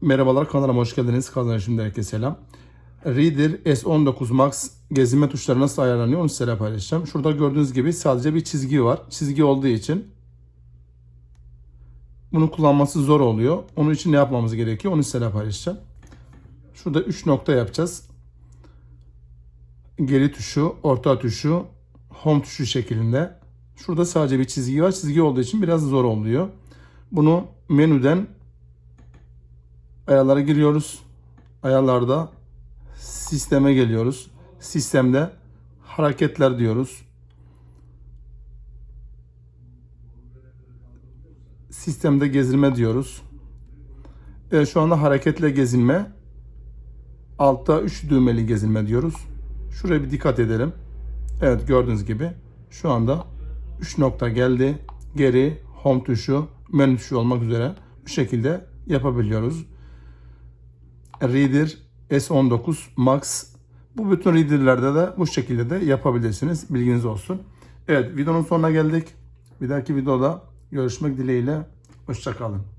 Merhabalar kanalıma hoş geldiniz. Kanalıma şimdi herkese selam. Reader S19 Max gezinme tuşları nasıl ayarlanıyor onu size paylaşacağım. Şurada gördüğünüz gibi sadece bir çizgi var. Çizgi olduğu için bunu kullanması zor oluyor. Onun için ne yapmamız gerekiyor onu size paylaşacağım. Şurada 3 nokta yapacağız. Geri tuşu, orta tuşu, home tuşu şeklinde. Şurada sadece bir çizgi var. Çizgi olduğu için biraz zor oluyor. Bunu menüden ayarlara giriyoruz. Ayarlarda sisteme geliyoruz. Sistemde hareketler diyoruz. Sistemde gezilme diyoruz. Evet, şu anda hareketle gezinme. Altta 3 düğmeli gezinme diyoruz. Şuraya bir dikkat edelim. Evet gördüğünüz gibi şu anda 3 nokta geldi. Geri, home tuşu, menü tuşu olmak üzere bu şekilde yapabiliyoruz. Reader S19 Max bu bütün readerlerde de bu şekilde de yapabilirsiniz. Bilginiz olsun. Evet videonun sonuna geldik. Bir dahaki videoda görüşmek dileğiyle. Hoşçakalın.